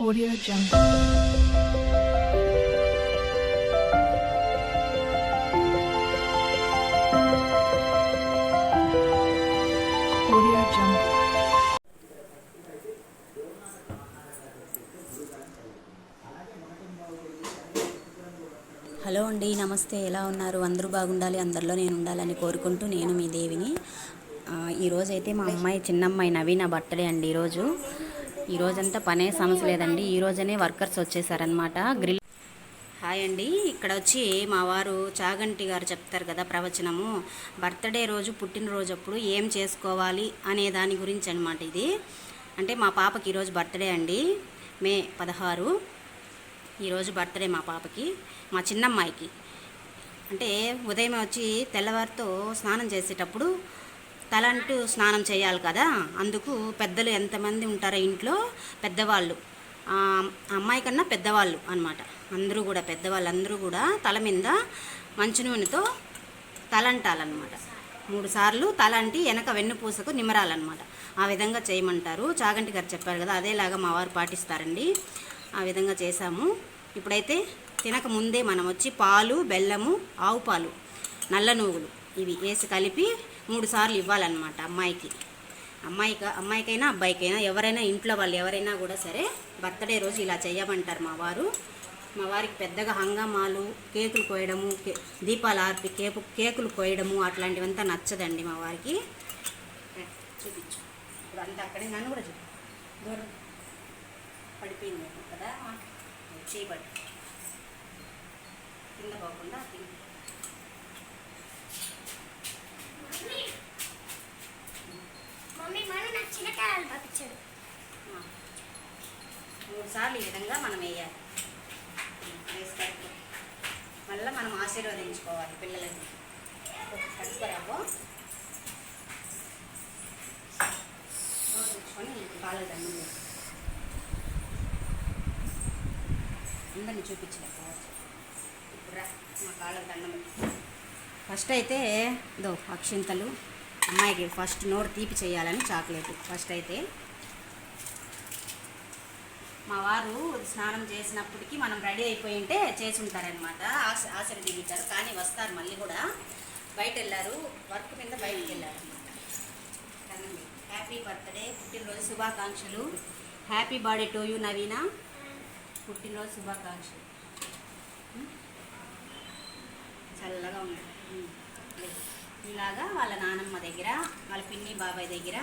Audio Jungle. Audio Jungle. Hello అండి నమస్తే ఎలా ఉన్నారు అందరూ బాగుండాలి అందరిలో నేను ఉండాలని కోరుకుంటూ నేను మీ దేవిని ఈరోజైతే మా అమ్మాయి చిన్నమ్మాయి నవీన బర్త్డే అండి ఈరోజు ఈ రోజంతా పనే సమస్య లేదండి. ఈ రోజనే వర్కర్స్ వచ్చేసారనమాట గ్రిల్ హాయ్ అండి. ఇక్కడ వచ్చి మా వారు చాగంటి గారు చెప్తారు కదా ప్రవచనము. బర్త్డే రోజు పుట్టినరోజు అప్పుడు ఏం చేసుకోవాలి అనే దాని గురించి అనమాట ఇది. అంటే మా పాపకి ఈరోజు బర్త్డే అండి. మే పదహారు. ఈరోజు బర్త్డే మా పాపకి మా చిన్నమ్మాయికి. అంటే ఉదయం వచ్చి తెల్లవారితో స్నానం చేసేటప్పుడు తలంటూ స్నానం చేయాలి కదా. అందుకు పెద్దలు ఎంతమంది ఉంటారో ఇంట్లో పెద్దవాళ్ళు. అమ్మాయి కన్నా పెద్దవాళ్ళు అనమాట అందరూ కూడా పెద్దవాళ్ళు అందరూ కూడా తల మీద మంచి నూనెతో తలంటాలన్నమాట. మూడు సార్లు తలంటి వెనక వెన్నుపూసకు నిమరాలన్నమాట ఆ విధంగా చేయమంటారు. చాగంటి గారు చెప్పారు కదా అదేలాగా మా వారు పాటిస్తారండి. ఆ విధంగా చేశాము. ఇప్పుడైతే తినక ముందే మనం వచ్చి పాలు బెల్లము ఆవు పాలు నల్ల నువ్వులు ఇవి వేసి కలిపి మూడు సార్లు ఇవ్వాలన్నమాట అమ్మాయికి. అమ్మాయికి అమ్మాయికైనా అబ్బాయికైనా ఎవరైనా ఇంట్లో వాళ్ళు ఎవరైనా కూడా సరే బర్త్డే రోజు ఇలా చేయమంటారు మా వారు. మా వారికి పెద్దగా హంగామాలు కేకులు కోయడము కే దీపాలు ఆర్పి కేపు కేకులు కోయడము అట్లాంటివంతా నచ్చదండి మా వారికి. చూపించు. ఇప్పుడు అంతా అక్కడే నన్ను కూడా చూపి. దూరం. పడిపోయింది కదా. చేయబడి కింద పోకుండా మమ్మీ మనం నాకు చిన్నకాయలు పంపించాడు. మూడు సార్లు ఈ విధంగా మనం వేయాలి. వేసి మళ్ళీ మనం ఆశీర్వదించుకోవాలి పిల్లలని. కలుపురాబో పాలు దండం అందరిని చూపించలేకపోవచ్చు ఇప్పుడు రా మా కాళ్ళ దండం ఫస్ట్ అయితే దో అక్షింతలు అమ్మాయికి ఫస్ట్ నోరు తీపి చేయాలని చాక్లెట్ ఫస్ట్ అయితే. మా వారు స్నానం చేసినప్పటికీ మనం రెడీ అయిపోయి ఉంటే చేసి ఉంటారనమాట ఆశ ఆశీర్వదించారు. కానీ వస్తారు మళ్ళీ కూడా. బయట వెళ్ళారు వర్క్ మీద బయటకు వెళ్ళారు అనమాట హ్యాపీ బర్త్డే పుట్టినరోజు శుభాకాంక్షలు. Happy birthday to you Naveena. పుట్టినరోజు శుభాకాంక్షలు. చల్లగా ఉంది ఇలాగా వాళ్ళ నానమ్మ దగ్గర వాళ్ళ పిన్ని బాబాయ్ దగ్గర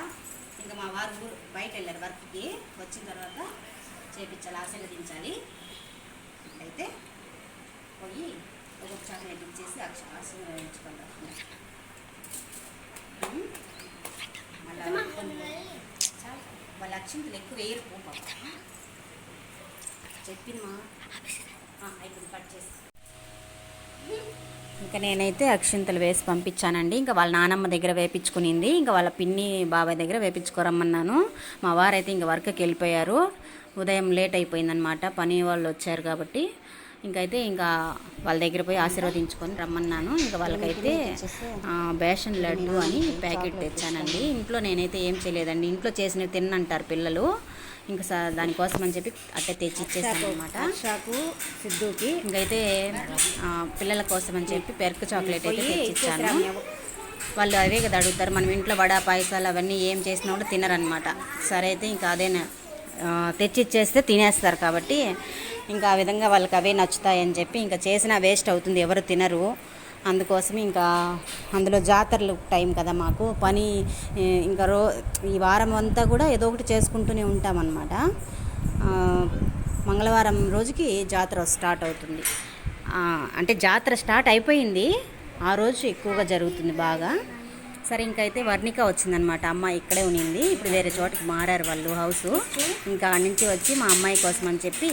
ఇంకా మా వారు బయట వెళ్ళారు వర్క్కి వచ్చిన తర్వాత చేపించాలి ఆశీర్వదించాలి అయితే పోయి ఒక్కొక్క చాక్లెట్ ఇచ్చేసి అక్ష? మళ్ళా చాలు. వాళ్ళ అక్షింతలు ఎక్కువ వేయరు పాప. చెప్పింది మా అయిపోయింది కట్ చేసి ఇంకా నేనైతే అక్షింతలు వేసి పంపించానండి. ఇంకా వాళ్ళ నానమ్మ దగ్గర వేపించుకునింది. ఇంకా వాళ్ళ పిన్ని బాబాయ్ దగ్గర వేపించుకోరమ్మన్నాను. మా వారైతే ఇంకా వర్క్కి వెళ్ళిపోయారు. ఉదయం లేట్ అయిపోయిందనమాట పని వాళ్ళు వచ్చారు కాబట్టి. ఇంకైతే ఇంకా వాళ్ళ దగ్గర పోయి ఆశీర్వదించుకొని రమ్మన్నాను. ఇంకా వాళ్ళకైతే బేషన్ లడ్డు అని ప్యాకెట్ తెచ్చానండి. ఇంట్లో నేనైతే ఏం చేయలేదండి. ఇంట్లో చేసినవి తిన్నంటారు పిల్లలు. ఇంకా స- దానికోసం అని చెప్పి అట్టే తెచ్చి ఇచ్చేసాను అనమాట షాకు సిద్ధుకి ఇంకైతే పిల్లల కోసం అని చెప్పి పెరుకు చాక్లెట్ అయితే తెచ్చిచ్చాను. వాళ్ళు అవే కదా అడుగుతారు మనం ఇంట్లో వడ పాయసాలు అవన్నీ ఏం చేసినా కూడా తినరనమాట సరే అయితే ఇంకా అదే తెచ్చిచ్చేస్తే తినేస్తారు కాబట్టి ఇంకా ఆ విధంగా వాళ్ళకి అవే నచ్చుతాయని చెప్పి ఇంకా చేసినా వేస్ట్ అవుతుంది ఎవరు తినరు. అందుకోసం ఇంకా అందులో జాతరలు టైం కదా మాకు. పని ఇంకా రో ఈ వారం అంతా కూడా ఏదో ఒకటి చేసుకుంటూనే ఉంటామన్నమాట. మంగళవారం రోజుకి జాతర స్టార్ట్ అవుతుంది. అంటే జాతర స్టార్ట్ అయిపోయింది. ఆ రోజు ఎక్కువగా జరుగుతుంది బాగా. సరే ఇంకైతే వర్ణిక వచ్చిందనమాట అమ్మాయి ఇక్కడే ఉన్నింది ఇప్పుడు వేరే చోటకి మారారు వాళ్ళు హౌస్. ఇంకా నుంచి వచ్చి మా అమ్మాయి కోసం అని చెప్పి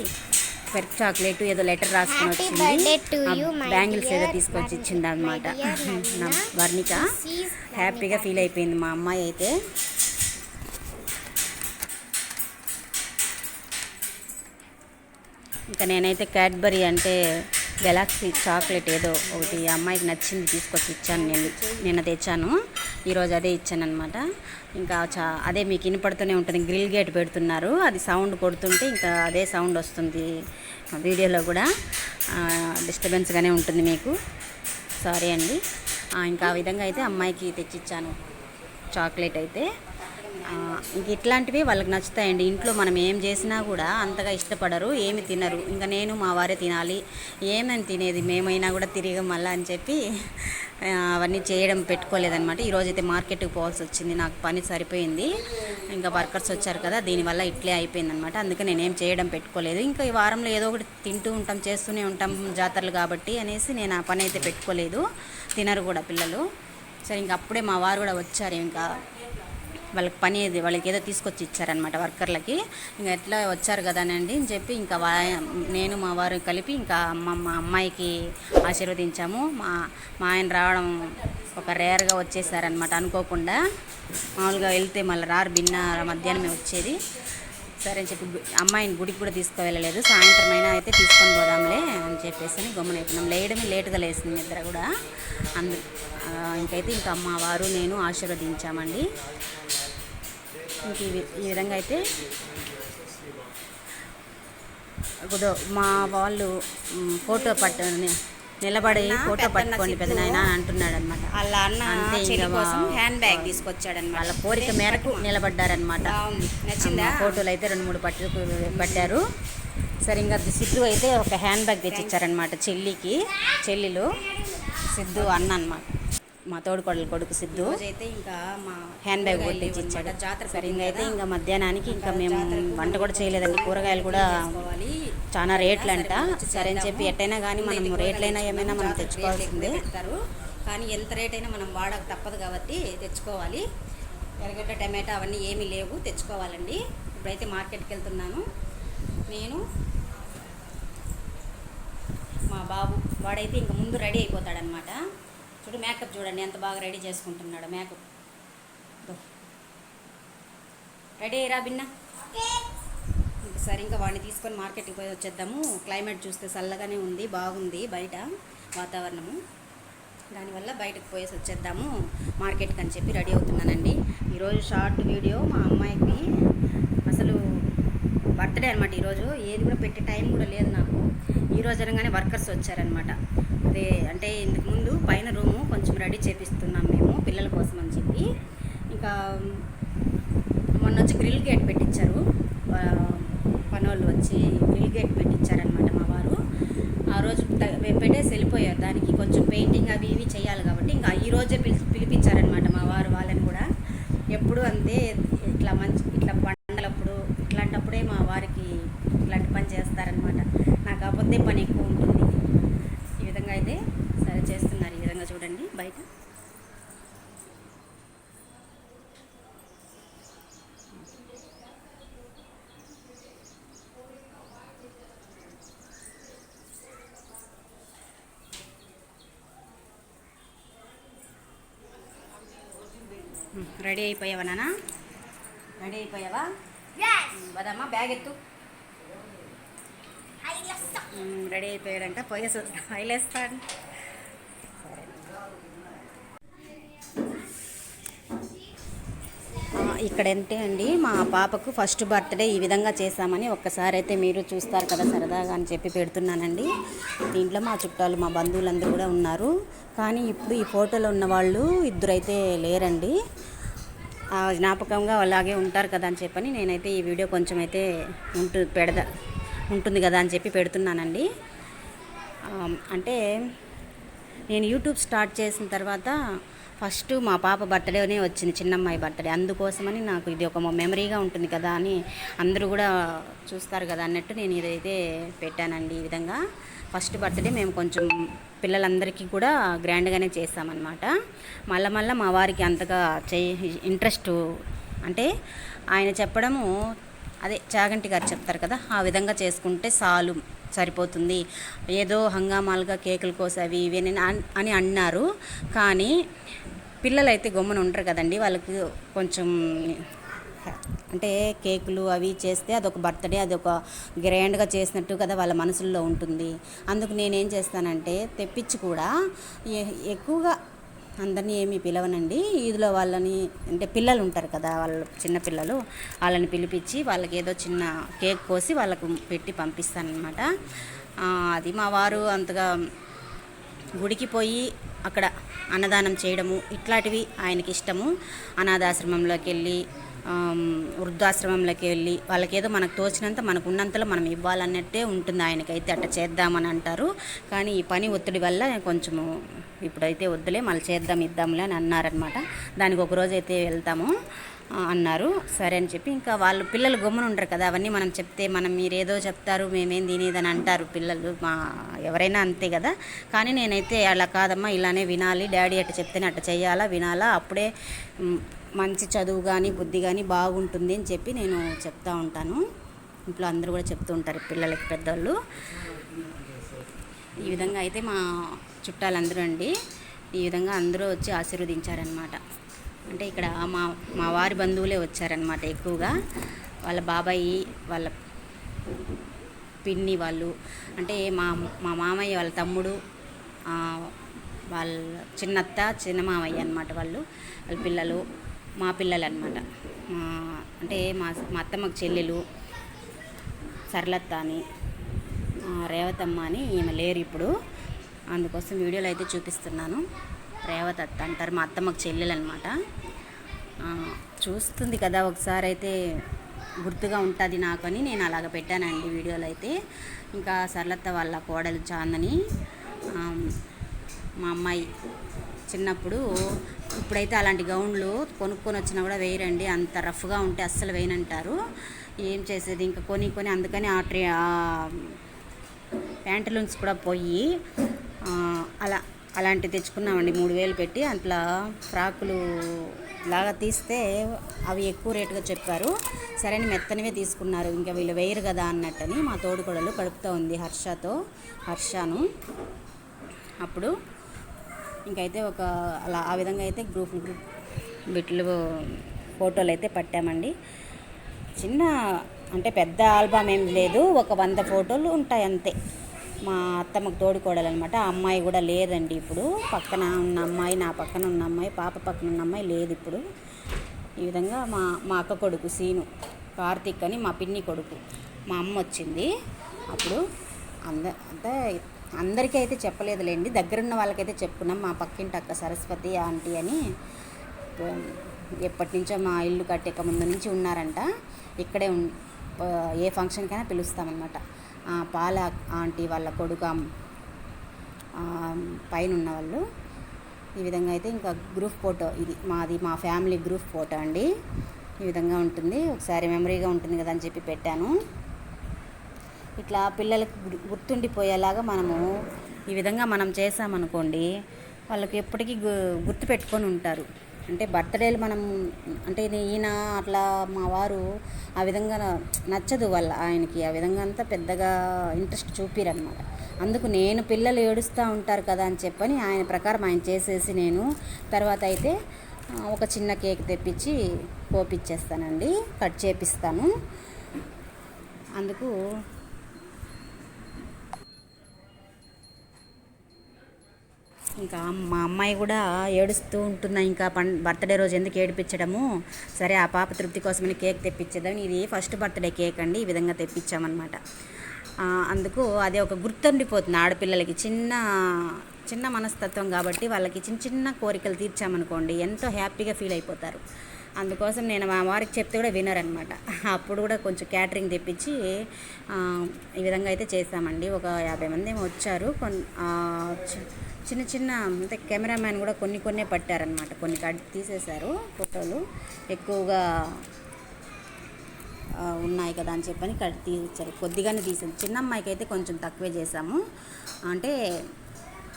పెరుగు చాక్లెట్ ఏదో లెటర్ రాసుకొని వచ్చింది. బ్యాంగిల్స్ ఏదో తీసుకొచ్చి ఇచ్చింది అనమాట. వర్ణిక హ్యాపీగా ఫీల్ అయిపోయింది మా అమ్మాయి అయితే. ఇంకా నేనైతే క్యాడ్బరీ అంటే గెలాక్సీ చాక్లెట్ ఏదో ఒకటి అమ్మాయికి నచ్చింది తీసుకొచ్చి ఇచ్చాను నేను నిన్న తెచ్చాను. ఈరోజు అదే ఇచ్చానమాట ఇంకా చా అదే మీకు వినపడుతూనే ఉంటుంది. గ్రిల్ గేట్ పెడుతున్నారు. అది సౌండ్ కొడుతుంటే ఇంకా అదే సౌండ్ వస్తుంది వీడియోలో కూడా. డిస్టర్బెన్స్గానే ఉంటుంది మీకు. సారీ అండి. ఇంకా ఆ విధంగా అయితే అమ్మాయికి తెచ్చిచ్చాను. చాక్లెట్ అయితే. ఇంక ఇట్లాంటివి వాళ్ళకి నచ్చుతాయండి. ఇంట్లో మనం ఏం చేసినా కూడా అంతగా ఇష్టపడరు ఏమి తినరు. ఇంకా నేను మా వారే తినాలి ఏమని తినేది మేమైనా కూడా తిరిగి మళ్ళీ అని చెప్పి అవన్నీ చేయడం పెట్టుకోలేదనమాట ఈరోజు అయితే మార్కెట్కి పోవాల్సి వచ్చింది నాకు పని సరిపోయింది. ఇంకా వర్కర్స్ వచ్చారు కదా దీనివల్ల ఇట్లే అయిపోయిందనమాట అందుకే నేనేం చేయడం పెట్టుకోలేదు. ఇంకా ఈ వారంలో ఏదో ఒకటి తింటూ ఉంటాం చేస్తూనే ఉంటాం జాతరలు కాబట్టి అనేసి నేను ఆ పని అయితే పెట్టుకోలేదు. తినరు కూడా పిల్లలు. సరే ఇంకా అప్పుడే మా వారు కూడా వచ్చారు ఇంకా. వాళ్ళకి పని ఏది వాళ్ళకి ఏదో తీసుకొచ్చి ఇచ్చారనమాట వర్కర్లకి. ఇంకా ఎట్లా వచ్చారు కదానండి అని చెప్పి ఇంకా వా నేను మా వారు కలిపి ఇంకా అమ్మ మా అమ్మాయికి ఆశీర్వదించాము. మా మా ఆయన రావడం ఒక రేర్గా వచ్చేసారనమాట అనుకోకుండా. మామూలుగా వెళ్తే మళ్ళీ రారు భిన్న మధ్యాహ్నమే వచ్చేది. సరే అని చెప్పి అమ్మాయిని గుడికి కూడా తీసుకువెళ్ళలేదు. సాయంత్రం అయినా అయితే తీసుకొని పోదాంలే అని చెప్పేసి అని గమ్మున అయిపోయినాం. లేయడమే లేటుగా లేసింది నిద్ర కూడా. అందు ఇంకైతే ఇంకా అమ్మ వారు నేను ఆశీర్వదించామండి. ఇంక ఈ విధంగా అయితే కుదో మా వాళ్ళు ఫోటో పట్ట నిలబడి ఫోటో పట్టుకోండి పెద్ద నాయన అంటున్నాడు అనమాట వాళ్ళ అన్న అంతే కోసం హ్యాండ్ బ్యాగ్ తీసుకొచ్చాడనమాట వాళ్ళ కోరిక మేరకు నిలబడ్డారనమాట నచ్చిందా? ఫోటోలు అయితే రెండు మూడు పట్టు పట్టారు. సరే ఇంకా సిద్ధు అయితే ఒక హ్యాండ్ బ్యాగ్ తెచ్చిచ్చారనమాట చెల్లికి చెల్లిలు. సిద్ధు అన్న అనమాట మా తోడుకోడలు కొడుకు సిద్ధు. అయితే ఇంకా మా హ్యాండ్ బ్యాగ్ కూడా తెచ్చిచ్చాడు జాతర సరే ఇంకా అయితే ఇంకా మధ్యాహ్నానికి ఇంకా మేము వంట కూడా చేయలేదండి. కూరగాయలు కూడా చాలా రేట్లు అంట సరే అని చెప్పి ఎట్టయినా కానీ మనం రేట్లైనా ఏమైనా మనం తెచ్చుకోవాల్సిందే. కానీ ఎంత రేట్ అయినా మనం వాడక తప్పదు కాబట్టి తెచ్చుకోవాలి. ఎర్రగడ్డ టమాటా అవన్నీ ఏమీ లేవు. తెచ్చుకోవాలండి. ఇప్పుడైతే మార్కెట్కి వెళ్తున్నాను. నేను మా బాబు వాడైతే ఇంక ముందు రెడీ అయిపోతాడనమాట చూడు మేకప్ చూడండి ఎంత బాగా రెడీ చేసుకుంటున్నాడు మేకప్ రెడీ అయ్యిరా భిన్న సరే ఇంకా వాడిని తీసుకొని మార్కెట్కి పోయి వచ్చేద్దాము. క్లైమేట్ చూస్తే చల్లగానే ఉంది బాగుంది బయట వాతావరణము. దానివల్ల బయటకు పోయేసి వచ్చేద్దాము. మార్కెట్కి అని చెప్పి రెడీ అవుతున్నానండి. ఈరోజు షార్ట్ వీడియో మా అమ్మాయికి అసలు బర్త్డే అనమాట ఈరోజు. ఏది కూడా పెట్టే టైం కూడా లేదు నాకు. ఈరోజు అనగానే వర్కర్స్ వచ్చారనమాట అదే అంటే ఇంతకుముందు పైన రూము కొంచెం రెడీ చేపిస్తున్నాం మేము పిల్లల కోసం అని చెప్పి. ఇంకా మొన్న వచ్చి గ్రిల్ గేట్ పెట్టించారు. పనోళ్ళు వచ్చి గ్రిల్ గేట్ పెట్టించారనమాట మా వారు. ఆ రోజు పెట్టేసి వెళ్ళిపోయారు. దానికి కొంచెం పెయింటింగ్ అవి ఇవి చేయాలి కాబట్టి ఇంకా ఈ రోజే పిలిచి పిలిపించారనమాట మా వారు వాళ్ళని కూడా ఎప్పుడు అంతే ఇట్లా మంచి ఇట్లా పండలప్పుడు ఇట్లాంటప్పుడే మా వారికి ఇట్లాంటి పని చేస్తారనమాట నాకు కాకపోతే పని ఎక్కువ ఉంటుంది ఈ విధంగా అయితే సరే చేస్తున్నారు ఈ విధంగా చూడండి బయట రెడీ అయిపోయావా నాన్న రెడీ అయిపోయావా? బదమ్మా బ్యాగ్ ఎత్తు. రెడీ అయిపోయాడంట పోయేసి. హైలేస్తాడు ఇక్కడ ఏంటి అండి మా పాపకు ఫస్ట్ బర్త్డే ఈ విధంగా చేశామని ఒక్కసారి అయితే మీరు చూస్తారు కదా సరదాగా అని చెప్పి పెడుతున్నానండి. దీంట్లో మా చుట్టాలు మా బంధువులందరూ కూడా ఉన్నారు. కానీ ఇప్పుడు ఈ ఫోటోలో ఉన్న వాళ్ళు ఇద్దరైతే లేరండి. జ్ఞాపకంగా అలాగే ఉంటారు కదా అని చెప్పని నేనైతే ఈ వీడియో కొంచెం అయితే ఉంటు పెడదా ఉంటుంది కదా అని చెప్పి పెడుతున్నానండి. అంటే నేను యూట్యూబ్ స్టార్ట్ చేసిన తర్వాత ఫస్ట్ మా పాప బర్త్డేనే వచ్చింది చిన్నమ్మాయి బర్త్డే. అందుకోసమని నాకు ఇది ఒక మెమరీగా ఉంటుంది కదా అని అందరూ కూడా చూస్తారు కదా అన్నట్టు నేను ఇదైతే పెట్టానండి ఈ విధంగా. ఫస్ట్ బర్త్డే మేము కొంచెం పిల్లలందరికీ కూడా గ్రాండ్గానే చేస్తామన్నమాట. మళ్ళా మళ్ళీ మా వారికి అంతగా చే ఇంట్రెస్ట్ అంటే ఆయన చెప్పడము అదే చాగంటి గారు చెప్తారు కదా ఆ విధంగా చేసుకుంటే చాలు సరిపోతుంది. ఏదో హంగామాలుగా కేకులు కోసవి ఇవి అని అన్- అని అన్నారు. కానీ పిల్లలైతే గమ్మున ఉంటారు కదండి వాళ్ళకి కొంచెం అంటే కేకులు అవి చేస్తే అదొక బర్త్డే అదొక గ్రాండ్గా చేసినట్టు కదా వాళ్ళ మనసుల్లో ఉంటుంది. అందుకు నేనేం చేస్తానంటే తెప్పించి కూడా ఎక్కువగా అందరినీ ఏమీ పిలవనండి. ఈదులో వాళ్ళని అంటే పిల్లలు ఉంటారు కదా వాళ్ళు చిన్న పిల్లలు వాళ్ళని పిలిపించి వాళ్ళకి ఏదో చిన్న కేక్ కోసి వాళ్ళకు పెట్టి పంపిస్తానమాట అది మా వారు అంతగా గుడికి పోయి అక్కడ అన్నదానం చేయడము ఇట్లాంటివి ఆయనకి ఇష్టము. అనాథాశ్రమంలోకి వెళ్ళి వృద్ధాశ్రమంలోకి వెళ్ళి వాళ్ళకేదో మనకు తోచినంత మనకు ఉన్నంతలో మనం ఇవ్వాలన్నట్టే ఉంటుంది ఆయనకైతే అట్ట చేద్దామని అంటారు. కానీ ఈ పని ఒత్తిడి వల్ల కొంచెము ఇప్పుడైతే వద్దులే మళ్ళీ చేద్దాం ఇద్దాంలే అని అన్నారనమాట దానికి ఒక రోజు అయితే వెళ్తాము. అన్నారు. సరే అని చెప్పి ఇంకా వాళ్ళు పిల్లలు గమ్మున ఉంటారు కదా అవన్నీ మనం చెప్తే మనం మీరేదో చెప్తారు మేమేం తినేదని అంటారు పిల్లలు. మా ఎవరైనా అంతే కదా. కానీ నేనైతే అలా కాదమ్మా ఇలానే వినాలి డాడీ అట్ట చెప్తేనే అట్ట చేయాలా వినాలా అప్పుడే మంచి చదువు కానీ బుద్ధి కానీ బాగుంటుంది అని చెప్పి నేను చెప్తా ఉంటాను. ఇంట్లో అందరూ కూడా చెప్తూ ఉంటారు పిల్లలకి పెద్దోళ్ళు. ఈ విధంగా అయితే మా చుట్టాలందరూ అండి ఈ విధంగా అందరూ వచ్చి ఆశీర్వదించారనమాట అంటే ఇక్కడ మా మా వారి బంధువులే వచ్చారనమాట ఎక్కువగా. వాళ్ళ బాబాయి వాళ్ళ పిన్ని వాళ్ళు అంటే మా మా మామయ్య వాళ్ళ తమ్ముడు వాళ్ళ చిన్నత్త చిన్న మామయ్య అనమాట వాళ్ళు వాళ్ళ పిల్లలు మా పిల్లలు అనమాట అంటే మా మా అత్తమ్మకు చెల్లెలు సరళత్త అని రేవతమ్మ అని ఈమె లేరు ఇప్పుడు. అందుకోసం వీడియోలో అయితే చూపిస్తున్నాను. రేవత అత్త అంటారు మా అత్తమ్మకు చెల్లెలు అనమాట చూస్తుంది కదా ఒకసారి అయితే గుర్తుగా ఉంటుంది నాకు అని నేను అలాగ పెట్టానండి వీడియోలో అయితే. ఇంకా సరళత వాళ్ళ కోడలు చాందని మా అమ్మాయి చిన్నప్పుడు ఇప్పుడైతే అలాంటి గౌన్లు కొనుక్కొని వచ్చినా కూడా వేయరండి. అంత రఫ్గా ఉంటే అస్సలు వేయనంటారు. ఏం చేసేది? ఇంకా కొని కొని అందుకని ఆ ట్రే ఆ కూడా పోయి అలా అలాంటివి తెచ్చుకున్నామండి. మూడు వేలు పెట్టి అట్లా ఫ్రాకులు లాగా తీస్తే అవి ఎక్కువ రేటుగా చెప్పారు. సరే అని మెత్తనివే తీసుకున్నారు. ఇంకా వీళ్ళు వేయరు కదా అన్నట్టని మా తోడుకోడలు కడుపుతూ ఉంది హర్షతో హర్షను. అప్పుడు ఇంకైతే ఒక అలా ఆ విధంగా అయితే గ్రూప్ గ్రూప్ బిట్లు ఫోటోలు అయితే పట్టామండి. చిన్న అంటే పెద్ద ఆల్బమ్ ఏం లేదు. ఒక వంద ఫోటోలు ఉంటాయి అంతే. మా అత్తమ్మకు తోడుకోడాలన్నమాట. అనమాట ఆ అమ్మాయి కూడా లేదండి ఇప్పుడు. పక్కన ఉన్న అమ్మాయి నా పక్కన ఉన్న అమ్మాయి పాప పక్కన ఉన్న అమ్మాయి లేదు ఇప్పుడు. ఈ విధంగా మా మా అక్క కొడుకు సీను కార్తీక్ అని మా పిన్ని కొడుకు మా అమ్మ వచ్చింది. అప్పుడు అంద అంటే అందరికీ అయితే చెప్పలేదులేండి. దగ్గరున్న వాళ్ళకైతే చెప్పుకున్నాం. మా పక్కింటి అక్క సరస్వతి ఆంటీ అని. ఎప్పటి నుంచో మా ఇల్లు కట్టేక ముందు నుంచి ఉన్నారంట. ఇక్కడే ఏ ఫంక్షన్కైనా పిలుస్తామన్నమాట. పాల ఆంటీ వాళ్ళ కొడుకు పైన ఉన్న వాళ్ళు. ఈ విధంగా అయితే ఇంకా గ్రూప్ ఫోటో ఇది. మాది మా ఫ్యామిలీ గ్రూప్ ఫోటో అండి. ఈ విధంగా ఉంటుంది. ఒకసారి మెమరీగా ఉంటుంది కదా అని చెప్పి పెట్టాను. ఇట్లా పిల్లలకు గుర్తుండిపోయేలాగా మనము ఈ విధంగా మనం చేసామనుకోండి వాళ్ళకి ఎప్పటికీ గు గుర్తు పెట్టుకొని ఉంటారు. అంటే బర్త్డేలు మనం అంటే ఈయన అట్లా మా వారు ఆ విధంగా నచ్చదు వాళ్ళ ఆయనకి. ఆ విధంగా అంతా పెద్దగా ఇంట్రెస్ట్ చూపిరనమాట అందుకు నేను పిల్లలు ఏడుస్తూ ఉంటారు కదా అని చెప్పని ఆయన ప్రకారం ఆయన చేసేసి నేను తర్వాత అయితే ఒక చిన్న కేక్ తెప్పించి పోపిచ్చేస్తానండి. కట్ చేపిస్తాను. అందుకు ఇంకా మా అమ్మాయి కూడా ఏడుస్తూ ఉంటున్నా ఇంకా పం బర్త్డే రోజు ఎందుకు ఏడిపించడము? సరే ఆ పాప తృప్తి కోసమని కేక్ తెప్పించేద్దాం. ఇది ఫస్ట్ బర్త్డే కేక్ అండి. ఈ విధంగా తెప్పించామన్నమాట. అందుకు అదే ఒక గుర్తుండిపోతుంది. ఆడపిల్లలకి చిన్న చిన్న మనస్తత్వం కాబట్టి వాళ్ళకి చిన్న చిన్న కోరికలు తీర్చామనుకోండి ఎంతో హ్యాపీగా ఫీల్ అయిపోతారు. అందుకోసం నేను మా వారికి చెప్తే కూడా వినరనమాట. అప్పుడు కూడా కొంచెం క్యాటరింగ్ తెప్పించి ఈ విధంగా అయితే చేసామండి ఒక యాభై మంది ఏమో వచ్చారు. కొన్ చిన్న చిన్న అంటే కెమెరామ్యాన్ కూడా కొన్ని కొన్నే పట్టారనమాట. కొన్ని కట్ తీసేశారు ఫోటోలు. ఎక్కువగా ఉన్నాయి కదా అని చెప్పని కట్ తీసారు కొద్దిగానే తీసాం చిన్న అమ్మాయికి అయితే కొంచెం తక్కువే చేసాము అంటే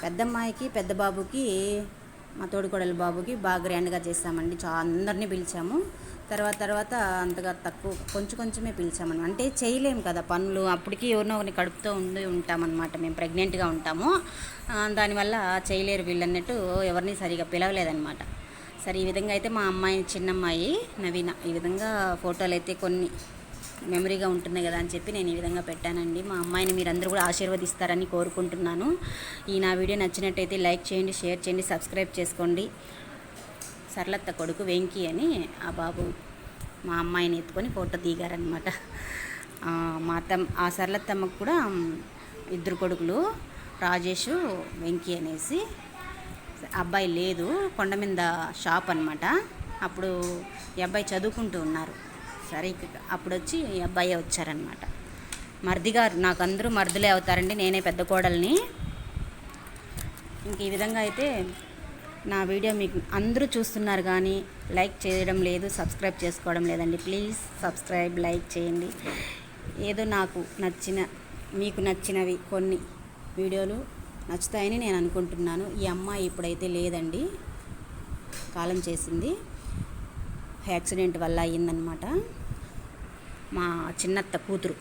పెద్ద అమ్మాయికి పెద్ద బాబుకి మా తోడుకోడల బాబుకి బాగా గ్రాండ్గా చేసామండి చా అందరినీ పిలిచాము. తర్వాత తర్వాత అంతగా తక్కువ కొంచెం కొంచెమే పిలిచామని అంటే చేయలేము కదా పనులు. అప్పటికి ఎవరినో ఒకరిని కడుపుతూ ఉండి ఉంటామన్నమాట. మేము ప్రెగ్నెంట్గా ఉంటాము. దానివల్ల చేయలేరు వీళ్ళన్నట్టు ఎవరిని సరిగా పిలవలేదన్నమాట. సరే ఈ విధంగా అయితే మా అమ్మాయి చిన్నమ్మాయి నవీన ఈ విధంగా ఫోటోలు అయితే కొన్ని మెమరీగా ఉంటుంది కదా అని చెప్పి నేను ఈ విధంగా పెట్టానండి. మా అమ్మాయిని మీరందరూ కూడా ఆశీర్వదిస్తారని కోరుకుంటున్నాను. ఈ నా వీడియో నచ్చినట్టయితే లైక్ చేయండి షేర్ చేయండి సబ్స్క్రైబ్ చేసుకోండి. సర్లత్త కొడుకు వెంకీ అని ఆ బాబు మా అమ్మాయిని ఎత్తుకొని ఫోటో దిగారనమాట మా తమ్ ఆ సర్లత్తమ్మకు కూడా ఇద్దరు కొడుకులు రాజేష్ వెంకీ అనేసి అబ్బాయి లేదు కొండ మీద షాప్ అనమాట అప్పుడు ఈ అబ్బాయి చదువుకుంటూ ఉన్నారు. సరే అప్పుడు వచ్చి అబ్బాయి వచ్చారనమాట మరిది గారు నాకు అందరూ మరిదిలే అవుతారండి నేనే పెద్ద కోడల్ని. ఇంక ఈ విధంగా అయితే నా వీడియో మీకు అందరూ చూస్తున్నారు కానీ లైక్ చేయడం లేదు సబ్స్క్రైబ్ చేసుకోవడం లేదండి. ప్లీజ్ సబ్స్క్రైబ్ లైక్ చేయండి. ఏదో నాకు నచ్చిన మీకు నచ్చినవి కొన్ని వీడియోలు నచ్చుతాయని నేను అనుకుంటున్నాను. ఈ అమ్మాయి ఇప్పుడైతే లేదండి కాలం చేసింది. యాక్సిడెంట్ వల్ల అయ్యిందనమాట మా చిన్నత్త కూతురు.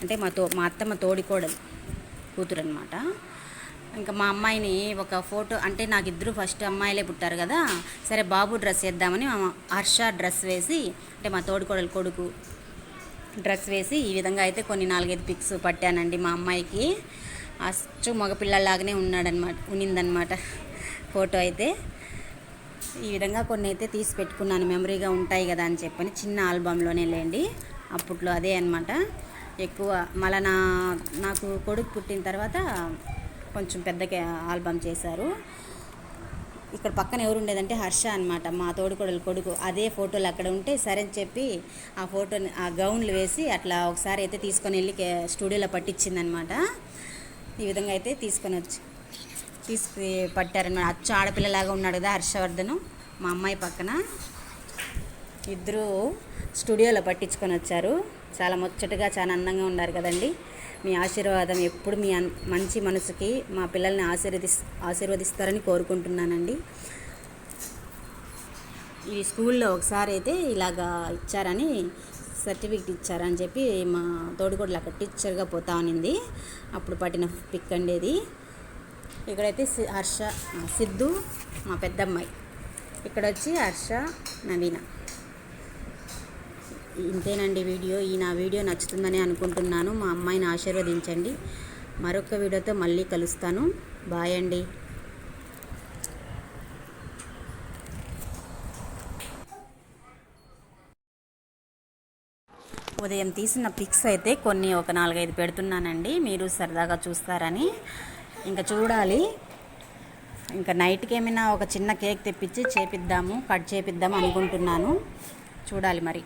అంటే మా తో మా అత్తమ్మ తోడికోడలు కూతురు అనమాట ఇంకా మా అమ్మాయిని ఒక ఫోటో అంటే నాకు ఇద్దరు ఫస్ట్ అమ్మాయిలే పుట్టారు కదా సరే బాబు డ్రెస్ వేద్దామని మా హర్ష డ్రెస్ వేసి అంటే మా తోడికోడలు కొడుకు డ్రెస్ వేసి ఈ విధంగా అయితే కొన్ని నాలుగైదు పిక్స్ పట్టానండి మా అమ్మాయికి. అచ్చు మగపిల్లలాగానే ఉన్నాడనమాట ఉన్నిందనమాట ఫోటో అయితే. ఈ విధంగా కొన్ని అయితే తీసి పెట్టుకున్నాను. మెమరీగా ఉంటాయి కదా అని చెప్పని చిన్న ఆల్బంలోనే లేండి. అప్పట్లో అదే అనమాట ఎక్కువ మళ్ళీ నా నాకు కొడుకు పుట్టిన తర్వాత కొంచెం పెద్దగా ఆల్బమ్ చేశారు. ఇక్కడ పక్కన ఎవరు ఉండేదంటే హర్ష అనమాట మా తోడుకోడలు కొడుకు. అదే ఫోటోలు అక్కడ ఉంటే సరే అని చెప్పి ఆ ఫోటోని ఆ గౌన్లు వేసి అట్లా ఒకసారి అయితే తీసుకొని వెళ్ళి స్టూడియోలో పట్టించిందనమాట ఈ విధంగా అయితే తీసుకొని వచ్చి తీసుకు పట్టారనమాట అచ్చు ఆడపిల్లలాగా ఉన్నాడు కదా హర్షవర్ధను మా అమ్మాయి పక్కన. ఇద్దరు స్టూడియోలో పట్టించుకొని వచ్చారు. చాలా ముచ్చటగా చాలా అందంగా ఉన్నారు కదండి. మీ ఆశీర్వాదం ఎప్పుడు మీ మంచి మనసుకి మా పిల్లల్ని ఆశీర్వదిస్ ఆశీర్వదిస్తారని కోరుకుంటున్నానండి. ఈ స్కూల్లో ఒకసారి అయితే ఇలాగా ఇచ్చారని సర్టిఫికెట్ ఇచ్చారని చెప్పి మా తోడుకోడలు అక్కడ టీచర్గా పోతా ఉన్నింది. అప్పుడు పట్టిన పిక్ అండి ఇక్కడైతే సి- హర్ష సిద్ధు మా పెద్దమ్మాయి. ఇక్కడ వచ్చి హర్ష నవీన. ఇంతేనండి వీడియో. ఈ నా వీడియో నచ్చుతుందని అనుకుంటున్నాను. మా అమ్మాయిని ఆశీర్వదించండి. మరొక వీడియోతో మళ్ళీ కలుస్తాను. బాయ్ అండి. ఉదయం తీసిన పిక్స్ అయితే కొన్ని ఒక నాలుగైదు పెడుతున్నానండి. మీరు సరదాగా చూస్తారని. ఇంకా చూడాలి. ఇంకా నైట్కి ఏమైనా ఒక చిన్న కేక్ తెప్పించి చేపిద్దాము కట్ చేపిద్దాము అనుకుంటున్నాను. చూడాలి మరి.